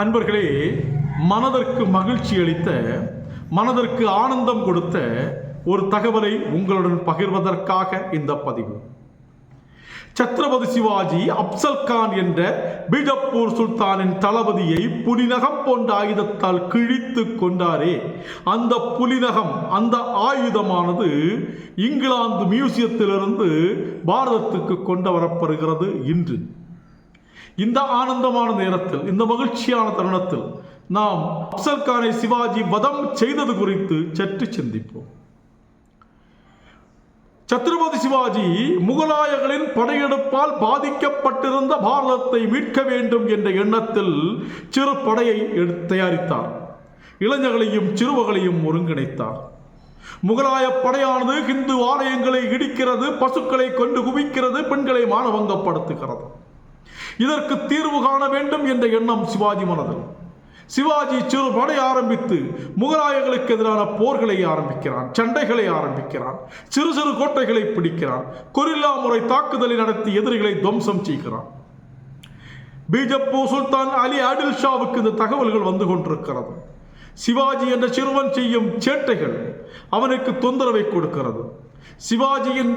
அன்பர்களே மனதிற்கு மகிழ்ச்சி அளித்த மனதிற்கு ஆனந்தம் கொடுத்த ஒரு தகவலை உங்களுடன் பகிர்வதற்காக இந்த பதிவு. சத்ரபதி சிவாஜி அப்சல் கான் என்ற பீஜப்பூர் சுல்தானின் தளபதியை புலிநகம் போன்ற ஆயுதத்தால் கிழித்து கொண்டாரே. அந்த புலிநகம் அந்த ஆயுதமானது இங்கிலாந்து மியூசியத்திலிருந்து பாரதத்துக்கு கொண்டு வரப்படுகிறது இன்று. இந்த ஆனந்தமான நேரத்தில் இந்த மகிழ்ச்சியான தருணத்தில் நாம் அப்சல் கானை சிவாஜி வதம் செய்தது குறித்து சற்று சிந்திப்போம். சத்ரபதி சிவாஜி முகலாயர்களின் படையெடுப்பால் பாதிக்கப்பட்டிருந்த பாரதத்தை மீட்க வேண்டும் என்ற எண்ணத்தில் சிறு படையை எடுத்து தயாரித்தார். இளைஞர்களையும் சிறுவர்களையும் ஒருங்கிணைத்தார். முகலாய படையானது ஹிந்து ஆலயங்களை இடிக்கிறது பசுக்களை கொண்டு குவிக்கிறது பெண்களை மானவங்கப்படுத்துகிறது இதற்கு தீர்வு காண வேண்டும் என்ற எண்ணம் சிவாஜி மனதில். சிவாஜி சிறு படை ஆரம்பித்து முகலாயர்களுக்கு எதிரான போர்களை ஆரம்பிக்கிறான் சண்டைகளை ஆரம்பிக்கிறான் சிறு சிறு கோட்டைகளை பிடிக்கிறான் கொரில்லா முறை தாக்குதலை நடத்தி எதிரிகளை துவம்சம் செய்கிறான். பீஜப்பூர் சுல்தான் அலி ஆடில் ஷாவுக்கு இந்த தகவல்கள் வந்து கொண்டிருக்கிறது. சிவாஜி என்ற சிறுவன் செய்யும் சேட்டைகள் அவனுக்கு தொந்தரவை கொடுக்கிறது. சிவாஜியின்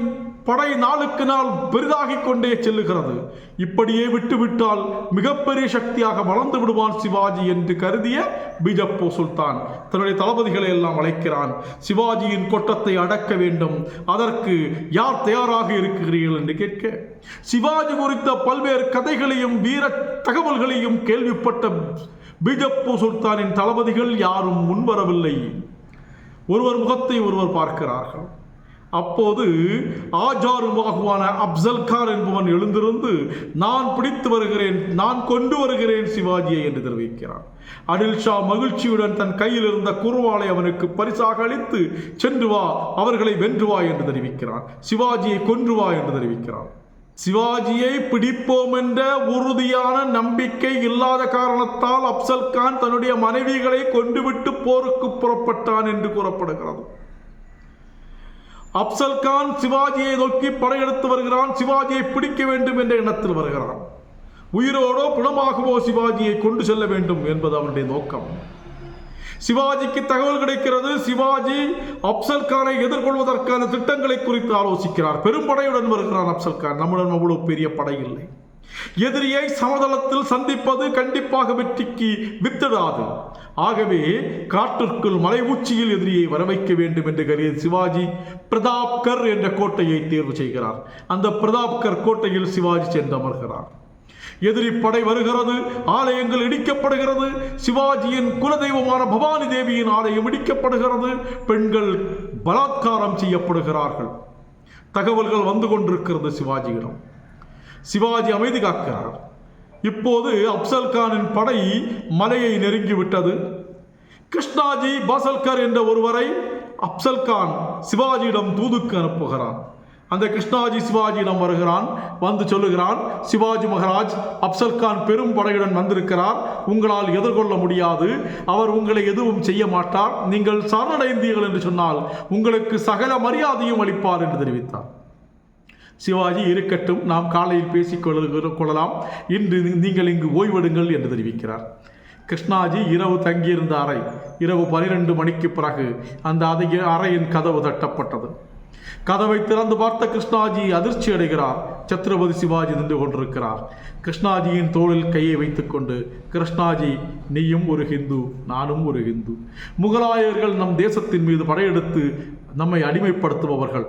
படை நாளுக்கு நாள் பெரிதாகிக் கொண்டே செல்லுகிறது. இப்படியே விட்டுவிட்டால் மிகப்பெரிய சக்தியாக வளர்ந்து விடுவான் சிவாஜி என்று கருதிய பிஜப்போ சுல்தான். தன்னுடைய தளபதிகளை எல்லாம் அழைக்கிறான். சிவாஜியின் கொட்டத்தை அடக்க வேண்டும். அதற்கு யார் தயாராக இருக்கிறீர்கள் என்று கேட்க சிவாஜி குறித்த பல்வேறு கதைகளையும் வீர தகவல்களையும் கேள்விப்பட்ட பீஜப்பூ சுல்தானின் தளபதிகள் யாரும் முன்வரவில்லை. ஒருவர் முகத்தை ஒருவர் பார்க்கிறார்கள். அப்போது ஆஜாருமாகுவான அப்சல் கான் என்பவன் எழுந்திருந்து நான் பிடித்து வருகிறேன் நான் கொண்டு வருகிறேன் சிவாஜியை என்று தெரிவிக்கிறான். அனில் ஷா மகிழ்ச்சியுடன் தன் கையில் இருந்த குருவாலை அவனுக்கு பரிசாக அளித்து சென்று வா அவர்களை வென்று வா என்று தெரிவிக்கிறான். சிவாஜியை கொன்று வா என்று தெரிவிக்கிறான். சிவாஜியை பிடிப்போம் என்ற உறுதியான நம்பிக்கை இல்லாத காரணத்தால் அப்சல் கான் தன்னுடைய மனைவிகளை கொண்டுவிட்டு போருக்கு புறப்பட்டான் என்று கூறப்படுகிறது. அப்சல் கான் சிவாஜியை நோக்கி படையெடுத்து வருகிறான். சிவாஜியை பிடிக்க வேண்டும் என்ற எண்ணத்தில் வருகிறான். உயிரோடோ பிணமாகவோ சிவாஜியை கொண்டு செல்ல வேண்டும் என்பது அவனுடைய நோக்கம். சிவாஜிக்கு தகவல் கிடைக்கிறது சிவாஜி அப்சல் கானை எதிர்கொள்வதற்கான திட்டங்களை குறித்து ஆலோசிக்கிறார். பெரும்படையுடன் வருகிறான் அப்சல் கான். நம்முடன் அவ்வளவு பெரிய படை இல்லை. எதிரியை சமதளத்தில் சந்திப்பது கண்டிப்பாக வெற்றிக்கு வித்திடாது. ஆகவே காட்டிற்குள் மலை உச்சியில் எதிரியை வரவைக்க வேண்டும் என்று கருதி சிவாஜி பிரதாப்கர் என்ற கோட்டையை தேர்வு செய்கிறார். அந்த பிரதாப்கர் கோட்டையில் சிவாஜி சென்று அமர்கிறார். எதிரி படை வருகிறது ஆலயங்கள் இடிக்கப்படுகிறது சிவாஜியின் குலதெய்வமான பவானி தேவியின் ஆலயம் இடிக்கப்படுகிறது பெண்கள் பலாத்காரம் செய்யப்படுகிறார்கள். தகவல்கள் வந்து கொண்டிருக்கிறது சிவாஜியிடம். சிவாஜி அமைதி காக்கிறார். இப்போது அப்சல் கானின் படை மலையை நெருங்கிவிட்டது. கிருஷ்ணாஜி பாசல்கர் என்ற ஒருவரை அப்சல் கான் சிவாஜியிடம் தூதுக்கு அனுப்புகிறான். அந்த கிருஷ்ணாஜி சிவாஜியிடம் வருகிறான் வந்து சொல்லுகிறான் சிவாஜி மகாராஜ் அப்சல் கான் பெரும் படையுடன் வந்திருக்கிறார். உங்களால் எதிர்கொள்ள முடியாது. அவர் உங்களை எதுவும் செய்ய மாட்டார். நீங்கள் சரணடைந்தீர்கள் என்று சொன்னால் உங்களுக்கு சகல மரியாதையும் அளிப்பார் என்று தெரிவித்தார். சிவாஜி இருக்கட்டும் நாம் காலையில் பேசிக் கொள்ளலாம். இன்று நீங்கள் இங்கு ஓய்வெடுங்கள் என்று தெரிவிக்கிறார். கிருஷ்ணாஜி இரவு தங்கியிருந்த அறை இரவு பனிரெண்டு மணிக்கு பிறகு அந்த அதிக அறையின் கதவு தட்டப்பட்டது. கதவை திறந்து பார்த்த கிருஷ்ணாஜி அதிர்ச்சி அடைகிறார். சத்ரபதி சிவாஜி நின்று கொண்டிருக்கிறார். கிருஷ்ணாஜியின் தோளில் கையை வைத்துக்கொண்டு கிருஷ்ணாஜி நீயும் ஒரு ஹிந்து நானும் ஒரு ஹிந்து. முகலாயர்கள் நம் தேசத்தின் மீது படையெடுத்து நம்மை அடிமைப்படுத்துபவர்கள்.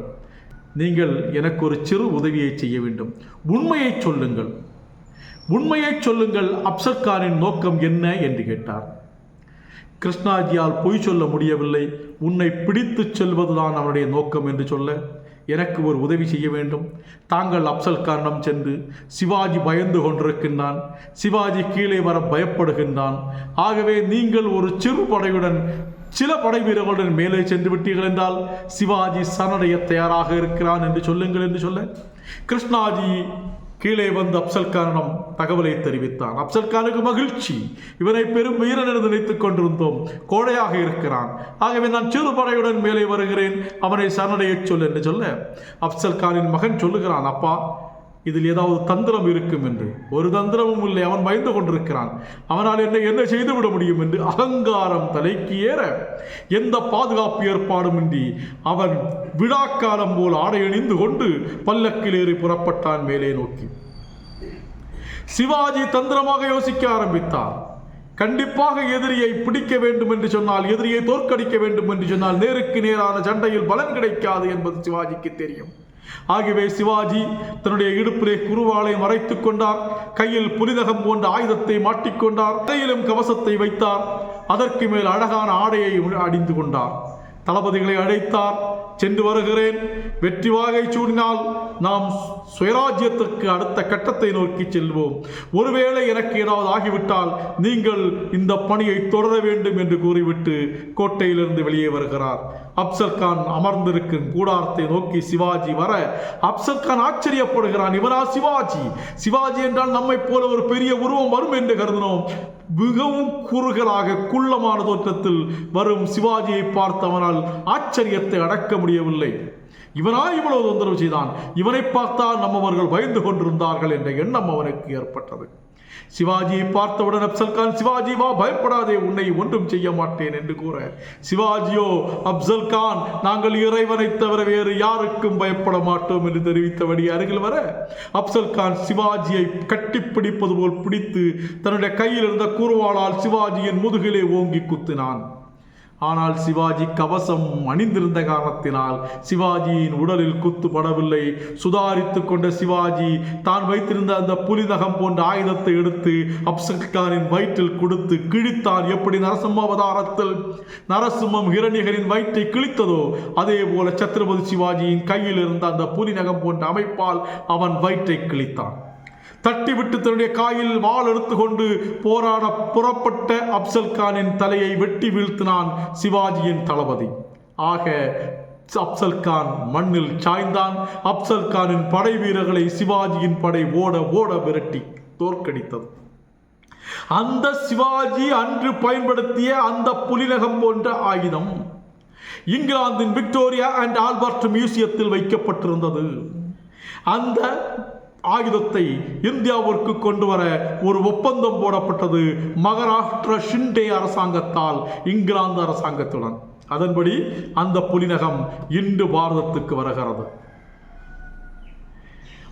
நீங்கள் எனக்கு ஒரு சிறு உதவியை செய்ய வேண்டும். உண்மையை சொல்லுங்கள். உண்மையை சொல்லுங்கள் அப்சர் கானின் நோக்கம் என்ன என்று கேட்டார். கிருஷ்ணாஜியால் பொய் சொல்ல முடியவில்லை. உன்னை பிடித்துச் செல்வதுதான் அவனுடைய நோக்கம் என்று சொல்ல எனக்கு ஒரு உதவி செய்ய வேண்டும். தாங்கள் அப்சல் காரணம் சென்று சிவாஜி பயந்து கொண்டிருக்கின்றான். சிவாஜி கீழே வர பயப்படுகின்றான். ஆகவே நீங்கள் ஒரு சிறு படையுடன் சில படை வீரர்களுடன் மேலே சென்று விட்டீர்கள் என்றால் சிவாஜி சரணடைய தயாராக இருக்கிறான் என்று சொல்லுங்கள் என்று சொல்ல. கிருஷ்ணாஜி கீழே வந்து அப்சல் கானிடம் தகவலை தெரிவித்தான். அப்சல் கானுக்கு மகிழ்ச்சி. இவனை பெரும் வீரன் என்று நினைத்துக் கொண்டிருந்தோம். கோழையாக இருக்கிறான். ஆகவே நான் சிறு படையுடன் மேலே வருகிறேன். அவனை சரணடையச் சொல் என்று சொல்ல. அப்சல் கானின் மகன் சொல்லுகிறான் அப்பா இதில் ஏதாவது தந்திரம் இருக்கும் என்று. ஒரு தந்திரமும் இல்லை அவன் பயந்து கொண்டிருக்கிறான். அவனால் என்ன என்ன செய்துவிட முடியும் என்று அகங்காரம் தலைக்கு ஏற. எந்த பாதுகாப்பு ஏற்பாடுமின்றி அவன் விழாக்காலம் போல் ஆடை அணிந்து கொண்டு பல்லக்கில் ஏறி புறப்பட்டான் மேலே நோக்கி. சிவாஜி தந்திரமாக யோசிக்க ஆரம்பித்தார். கண்டிப்பாக எதிரியை பிடிக்க வேண்டும் என்று சொன்னால் எதிரியை தோற்கடிக்க வேண்டும் என்று சொன்னால் நேருக்கு நேரான சண்டையில் பலன் கிடைக்காது என்பது சிவாஜிக்கு தெரியும். ஆகவே சிவாஜி தன்னுடைய இடுப்பிலே குருவாளை மறைத்துக் கொண்டார். கையில் புலிதகம் போன்ற ஆயுதத்தை மாட்டிக்கொண்டார் தையிலும் கவசத்தை வைத்தார். அதற்கு மேல் அழகான ஆடையை அடிந்து கொண்டார். தளபதிகளை அழைத்தார். சென்று வருகிறேன். வெற்றி வாகை சூடினால் நாம் சுயராஜ்யத்திற்கு அடுத்த கட்டத்தை நோக்கி செல்வோம். ஒருவேளை எனக்கு ஏதாவது ஆகிவிட்டால் நீங்கள் இந்த பணியை தொடர வேண்டும் என்று கூறிவிட்டு கோட்டையிலிருந்து வெளியே வருகிறார். அப்சர்கான் அமர்ந்திருக்கும் கூடாரத்தை நோக்கி சிவாஜி வர அப்சர்கான் ஆச்சரியப்படுகிறான். இவரா சிவாஜி? சிவாஜி என்றால் நம்மை போல ஒரு பெரிய உருவம் வரும் என்று கருதினோம். மிகவும் குறுகலாக குள்ளமான தோற்றத்தில் வரும் சிவாஜியை பார்த்தவனால் ஆச்சரியத்தை அடக்க முடியவில்லை. இவனா இவ்வளவு தொந்தரவு செய்தான். இவனை பார்த்தால் நம்மவர்கள் பயந்து கொண்டிருந்தார்கள் என்ற எண்ணம் அவனுக்கு ஏற்பட்டது. சிவாஜியை பார்த்தவுடன் அப்சல் கான் சிவாஜி வா பயப்படாதே உன்னை ஒன்றும் செய்ய மாட்டேன் என்று கூற சிவாஜியோ அப்சல் கான் நாங்கள் இறைவனை தவிர வேறு யாருக்கும் பயப்பட மாட்டோம் என்று தெரிவித்தபடி அருகில் வர அப்சல் கான் சிவாஜியை கட்டிப்பிடிப்பது போல் பிடித்து தன்னுடைய கையில் இருந்த கூறுவாளால் சிவாஜியின் முதுகிலே ஓங்கி குத்தினான். ஆனால் சிவாஜி கவசம் அணிந்திருந்த காரணத்தினால் சிவாஜியின் உடலில் குத்து படவில்லை. சுதாரித்து கொண்ட சிவாஜி தான் வைத்திருந்த அந்த புலிநகம் போன்ற ஆயுதத்தை எடுத்து அப்சல்கானின் வயிற்றில் கொடுத்து கிழித்தான் எப்படி நரசிம்ம அவதாரத்தில் நரசிம்மம் ஹிரணிகரின் வயிற்றை கிழித்ததோ அதே போல சத்ரபதி சிவாஜியின் கையில் இருந்த அந்த புலிநகம் போன்ற அமைப்பால் அவன் வயிற்றை கிழித்தான். தட்டிவிட்டு தன்னுடைய காயில் வாள் எடுத்துக்கொண்டு போராட புறப்பட்ட அப்சல் கானின் தலையை வெட்டி வீழ்த்தினான் சிவாஜியின் தளபதி. ஆக அப்சல் கான் மண்ணில் சாய்ந்தான். அப்சல் கானின் படை வீரர்களை சிவாஜியின் படை ஓட ஓட விரட்டி தோற்கடித்தது. அந்த சிவாஜி அன்று பயன்படுத்திய அந்த புலிநகம் போன்ற ஆயுதம் இங்கிலாந்தின் விக்டோரியா அண்ட் ஆல்பர்ட் மியூசியத்தில் வைக்கப்பட்டிருந்தது. அந்த ஆயுதத்தை இந்தியாவிற்கு கொண்டு வர ஒரு ஒப்பந்தம் போடப்பட்டது மகாராஷ்டிர ஷிண்டே அரசாங்கத்தால் இங்கிலாந்து அரசாங்கத்துடன். அதன்படி அந்த புலிநகம் இன்று பாரதத்துக்கு வருகிறது.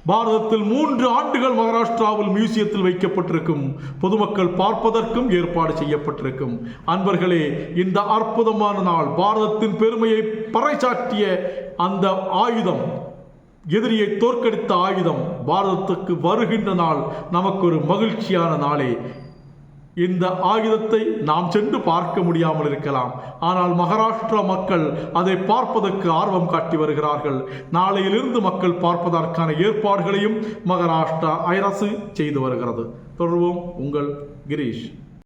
பாரதத்தில் மூன்று ஆண்டுகள் மகாராஷ்டிராவில் மியூசியத்தில் வைக்கப்பட்டிருக்கும் பொதுமக்கள் பார்ப்பதற்கும் ஏற்பாடு செய்யப்பட்டிருக்கும். அன்பர்களே இந்த அற்புதமான நாள் பாரதத்தின் பெருமையை பறைசாற்றிய அந்த ஆயுதம் எதிரியை தோற்கடித்த ஆயுதம் பாரதத்துக்கு வருகின்ற நாள் நமக்கு ஒரு மகிழ்ச்சியான நாளே. இந்த ஆயுதத்தை நாம் சென்று பார்க்க முடியாமல் இருக்கலாம். ஆனால் மகாராஷ்டிரா மக்கள் அதை பார்ப்பதற்கு ஆர்வம் காட்டி வருகிறார்கள். நாளையிலிருந்து மக்கள் பார்ப்பதற்கான ஏற்பாடுகளையும் மகாராஷ்டிரா அரசு செய்து வருகிறது. தொடர்வோம் உங்கள் கிரீஷ்.